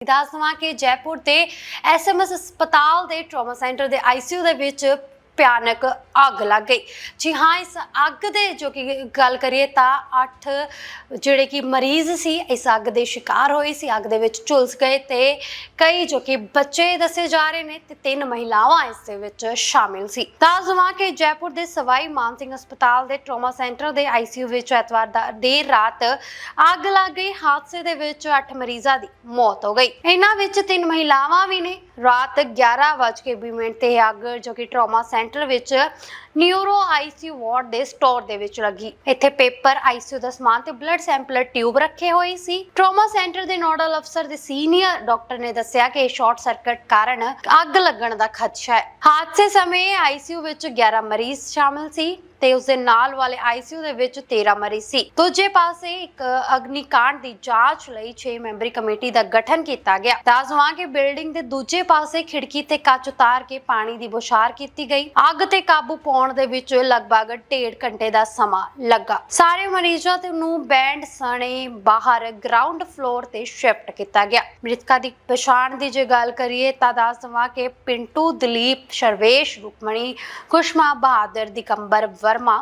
ਦੱਸ ਦੇਵਾਂ ਕਿ ਜੈਪੁਰ ਦੇ ਐਸਐਮਐਸ ਹਸਪਤਾਲ ਦੇ ਟਰਾਮਾ ਸੈਂਟਰ ਦੇ ਆਈਸੀਯੂ ਦੇ ਵਿੱਚ ਭਿਆਨਕ ਅੱਗ ਲੱਗ ਗਈ। ਜੀ ਹਾਂ, ਇਸ ਅੱਗ ਦੇ ਜੋ ਕਿ ਗੱਲ ਕਰੀਏ ਤਾਂ 8 ਜਿਹੜੇ ਕਿ ਮਰੀਜ਼ ਸੀ, ਇਸ ਅੱਗ ਦੇ ਸ਼ਿਕਾਰ ਹੋਏ ਸੀ, ਅੱਗ ਦੇ ਵਿੱਚ ਝੁਲਸ ਗਏ ਤੇ ਕਈ ਜੋ ਕਿ ਬੱਚੇ ਦੱਸੇ ਜਾ ਰਹੇ ਨੇ ਤੇ ਤਿੰਨ ਮਹਿਲਾਵਾਂ ਇਸ ਦੇ ਵਿੱਚ ਸ਼ਾਮਿਲ ਸੀ। ਦੱਸ ਦੇਵਾਂ ਕਿ ਜੈਪੁਰ ਦੇ ਸਵਾਈ ਮਾਨ ਸਿੰਘ ਹਸਪਤਾਲ ਦੇ ਟਰੋਮਾ ਸੈਂਟਰ ਦੇ ਆਈਸੀਯੂ ਵਿੱਚ ਐਤਵਾਰ ਦਾ ਦੇਰ ਰਾਤ ਅੱਗ ਲੱਗ ਗਈ। ਹਾਦਸੇ ਦੇ ਵਿੱਚ 8 ਮਰੀਜ਼ਾਂ ਦੀ ਮੌਤ ਹੋ ਗਈ। ਇਹਨਾਂ ਵਿੱਚ ਤਿੰਨ ਮਹਿਲਾਵਾਂ ਵੀ ਨੇ। ਰਾਤ 11:20 ਮਿੰਟ ਤੇ ਇਹ ਅੱਗ ਜੋ ਕਿ ਟਰਾਮਾ ਸੈਂਟਰ ਵਿੱਚ ਨਿਊਰੋ ਆਈਸੀਯੂ ਵਾਰਡ ਦੇ ਸਟੋਰ ਦੇ ਵਿੱਚ ਲੱਗੀ। ਇੱਥੇ ਪੇਪਰ ਆਈਸੀਯੂ ਦਾ ਸਮਾਨ ਤੇ ਬਲੱਡ ਸੈਂਪਲਰ ਟਿਊਬ ਰੱਖੇ ਹੋਏ ਸੀ। ਟਰਾਮਾ ਸੈਂਟਰ ਦੇ ਨੋਡਲ ਅਫਸਰ ਦੇ ਸੀਨੀਅਰ ਡਾਕਟਰ ਨੇ ਦੱਸਿਆ ਕਿ ਇਹ ਸ਼ਾਰਟ ਸਰਕਟ ਕਾਰਨ ਅੱਗ ਲੱਗਣ ਦਾ ਖਦਸ਼ਾ ਹੈ। ਹਾਦਸੇ ਸਮੇਂ ਆਈਸੀਯੂ ਵਿੱਚ 11 ਮਰੀਜ਼ ਸ਼ਾਮਲ ਸੀ। ਤੇ ਉਸ ਦੇ ਨਾਲ ਵਾਲੇ ਆਈਸੀਯੂ ਦੇ ਵਿੱਚ 13 ਮਰੀਜ਼ ਸੀ। ਦੂਜੇ ਪਾਸੇ ਇੱਕ ਅਗਨੀਕਾਂਡ ਦੀ ਜਾਂਚ ਲਈ 6 ਮੈਂਬਰੀ ਕਮੇਟੀ ਦਾ ਗਠਨ ਕੀਤਾ ਗਿਆ। ਦੱਸਵਾਂ ਕਿ ਬਿਲਡਿੰਗ ਦੇ ਦੂਜੇ ਪਾਸੇ ਖਿੜਕੀ ਤੇ ਕੱਚ ਉਤਾਰ ਕੇ ਪਾਣੀ ਦੀ ਬੁਛਾਰ ਕੀਤੀ ਗਈ। ਅੱਗ ਤੇ ਕਾਬੂ ਪਾਉਣ ਦੇ ਵਿੱਚ ਲਗਭਗ 1.5 ਘੰਟੇ ਦਾ ਸਮਾਂ ਲੱਗਾ। ਸਾਰੇ ਮਰੀਜ਼ਾਂ ਤੇ ਨੂੰ ਬੈਂਡ ਸਣੇ ਬਾਹਰ ਗਰਾਊਂਡ ਫਲੋਰ ਤੇ ਸ਼ਿਫਟ ਕੀਤਾ ਗਿਆ। ਮ੍ਰਿਤਕਾਂ ਦੀ ਪਛਾਣ ਦੀ ਜੇ ਗੱਲ ਕਰੀਏ ਤਾਂ ਦੱਸ ਦੇਵਾਂ ਕਿ ਪਿੰਟੂ ਦਲੀਪ, ਸ਼ਰਵੇਸ਼ ਰੁਕਮਣੀ ਕੁਸ਼ਮਾ ਬਹਾਦਰ ਦਿਗੰਬਰ વર્મા